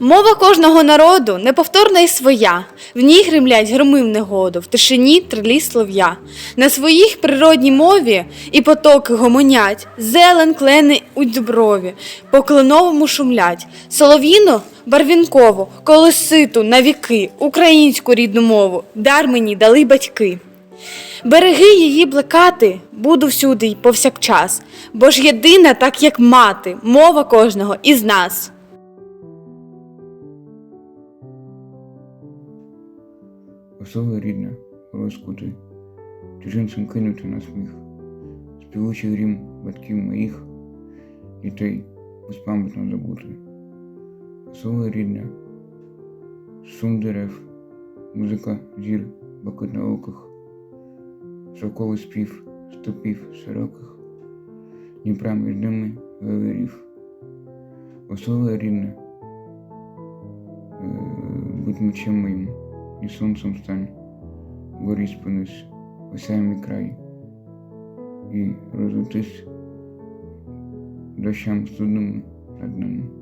Мова кожного народу неповторна і своя. В ній гримлять громи в негоду, в тишині трилі слов'я. На своїх природній мові і потоки гомонять, зелен, клени у дуброві, по кленовому шумлять. Солов'їну барвінкову, на віки, українську рідну мову, дар мені дали батьки. Береги її блекати буду всюди й повсякчас, бо ж єдина, так як мати, мова кожного із нас. Особа рідна, розкути, чужинцем кинути на сміх, співучий грім батьків моїх, дітей безпам'ятно забути. Особа рідна, шум дерев, музика зір бакит на оках, шовковий спів стопів широких, Дніпра між ними виверів. Особа рідна, е, будь мечем моїм, і сонцем стань, горі спинись, осяй мій край, і розлетись дощам студними над ними.